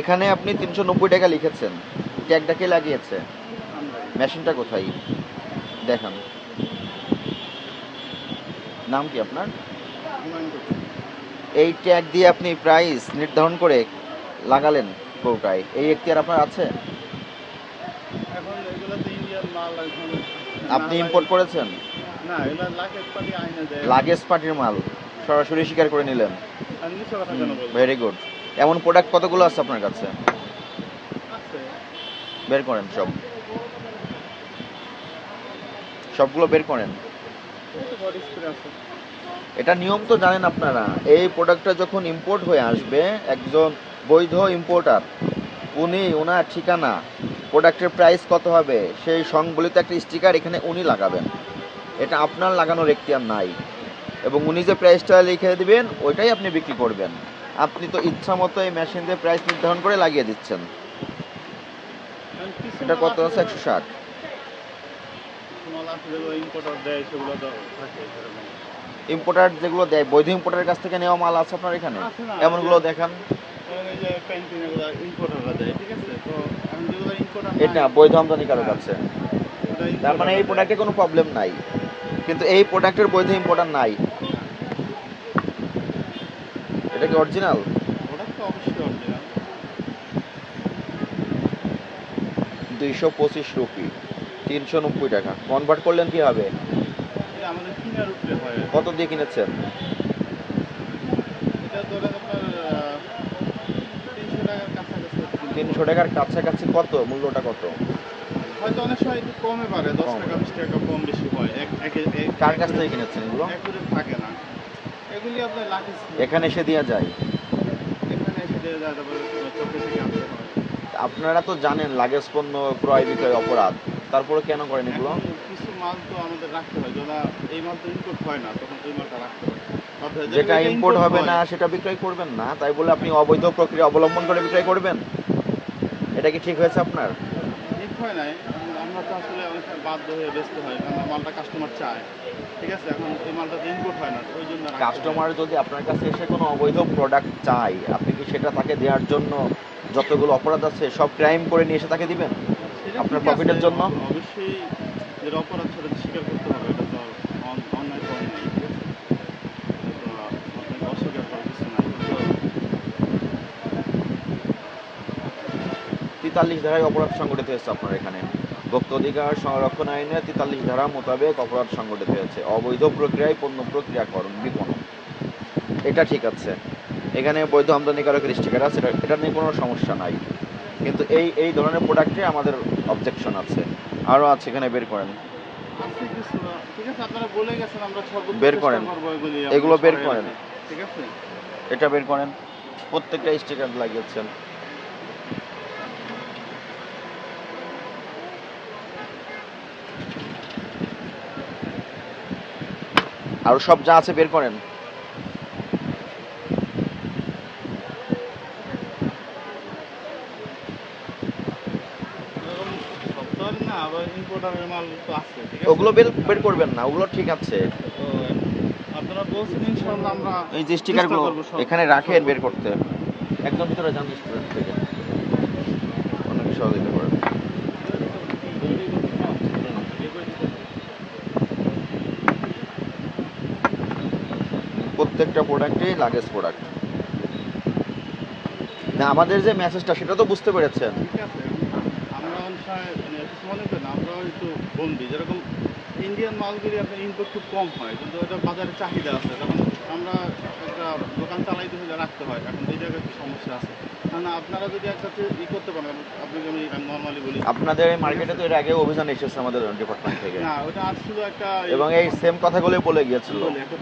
এখানে আপনি তিনশো নব্বই টাকা লিখেছেন। ট্যাগটা কে লাগিয়েছে? মেশিনটা কোথায়? দেখান। নাম কি আপনার? এই ট্যাগ দিয়ে আপনি প্রাইস নির্ধারণ করে লাগালেন গরুটায় এই এখতিয়ার আপনার আছে? আপনি ইম্পোর্ট করেছেন? লাগেজ পার্টির মাল সরাসরি স্বীকার করে নিলেন। ভেরি গুড এমন প্রোডাক্ট কতগুলো আছে আপনার কাছে? বের করেন সব। সবগুলো বের করেন। এটা নিয়ম তো জানেন আপনারা এই প্রোডাক্টটা যখন ইম্পোর্ট হয়ে আসবে একজন বৈধ ইম্পোর্টার উনি ওনার ঠিকানা প্রোডাক্টের প্রাইস কত হবে সেই সংবলিত একটা স্টিকার এখানে উনি লাগাবেন। এটা আপনার লাগানোর এখতিয়ার নাই। এবং উনি যে প্রাইসটা লিখে দিবেন ওইটাই আপনি বিক্রি করবেন। আপনি তো ইচ্ছা মতো এই মেশিন দিয়ে প্রাইস নির্ধারণ করে লাগিয়ে দিচ্ছেন। এটা কত আছে? একশো ষাট। ইম্পোর্টার যেগুলো দেয় বৈধ ইম্পোর্টারের কাছ থেকে নেওয়া মাল আছে আপনার এখানে? এমনগুলো দেখান। এটা বৈধ আমদানিকারক আছে। তার মানে এই প্রোডাক্টে কোনো প্রবলেম নাই। কিন্তু এই প্রোডাক্টের বৈধ ইম্পোর্টার নাই। এটা কি অরিজিনাল প্রোডাক্ট তো অবশ্যই অরিজিনাল দুইশো পঁচিশ রুপি তিনশো নব্বই টাকা। কনভার্ট করলেন কি হবে আমাদের কিনার উপরে হয়। কত দিয়ে কিনেছেন? এটা ধরেন আপনার তিনশো টাকার কাছাকাছি। তিনশো টাকার কাছাকাছি কত? মূল্যটা কত? হয়তো অনেক সময় একটু কমে পারে দশ। টাকা বিশ টাকা কম বেশি হয়। এক একে এক কার কাছ থেকে কিনেছেন এগুলো? একুরে থাকে না। এখানে এসে দেওয়া যায়। আপনারা তো জানেন লাগেজ পণ্য ক্রয় বিক্রয় অপরাধ। তারপরে কেন করেন এগুলো? কিছু মাল তো আমাদের রাখতে হয় যেটা এই মাল তো ইম্পোর্ট হয় না তখন ওই মালটা রাখতে হয়। যেটা ইম্পোর্ট হবে না সেটা বিক্রয় করবেন না। তাই বলে আপনি অবৈধ প্রক্রিয়া অবলম্বন করে বিক্রয় করবেন? এটা কি ঠিক হয়েছে আপনার? ঠিক হয় নাই। তো আসলে অনেক বাধ্য হয়ে ব্যস্ত হয় কারণ মালটা কাস্টমার চায়। ঠিক আছে? এখন এই মালটা তো ইম্পোর্ট হয় না ওই জন্য কাস্টমার যদি আপনার কাছে এসে কোনো অবৈধ প্রোডাক্ট চায় আপনি কি সেটা তাকে দেওয়ার জন্য যতগুলো অপরাধ আছে সব ক্রাইম করে নিয়ে এসে তাকে দিবেন? আপনার আছে, জন্য? অবশ্যই যেটা অপরাধ সেটা স্বীকার করতে হবে এটা তো অন্যায় অস্বীকার করার কিছু নাই তেতাল্লিশ ধারায় অপরাধ সংগঠিত হয়েছে আপনার এখানে। ভোক্তা অধিকার সংরক্ষণ আইনে তেতাল্লিশ ধারা মোতাবেক অপরাধ সংগঠিত হয়েছে। অবৈধ প্রক্রিয়ায় পণ্য প্রক্রিয়াকরণ বিপণন। এটা ঠিক আছে। এখানে বৈধ আমদানিকারকের স্টিকার আছে এটা নিয়ে কোনো সমস্যা নাই। কিন্তু এই এই ধরনের প্রোডাক্টে আমাদের অবজেকশন আছে। আরও আছে এখানে বের করেন। বের করেন। এগুলো বের করেন। ঠিক আছে। এটা বের করেন। প্রত্যেকটা স্টিকার লাগিয়েছেন। আর সব যা আছে বের করেন। ওগুলো বের করবেন না, ওগুলো ঠিক আছে। এই যে স্টিকারগুলো, এখানে রাখেন বের করতে। একদম ভিতরে যান, স্টুডেন্ট থেকে। অনেক সহযোগিতা করেন প্রত্যেকটা প্রোডাক্টই লাগেজ প্রোডাক্ট না আমাদের যে মেসেজটা সেটা তো বুঝতে পেরেছেন। ঠিক আছে আমরা অনেক সময় মানে না একটু যেরকম ইন্ডিয়ান মালগুলি আপনার খুব কম হয় কিন্তু এটা বাজারে চাহিদা আছে। তখন আমরা একটা দোকান চালাইতে হলে রাখতে হয় এখন জায়গায় একটু সমস্যা আছে। কারণ আপনারা যদি একসাথে ই করতে পারেন আপনাকে আমি নর্মালি বলি। আপনাদের এই মার্কেটে তো এর আগে অভিযান এসেছে আমাদের ডিপার্টমেন্ট থেকে। না ওটা একটা এবং এই সেম কথাগুলোই বলে গিয়েছিল। একটা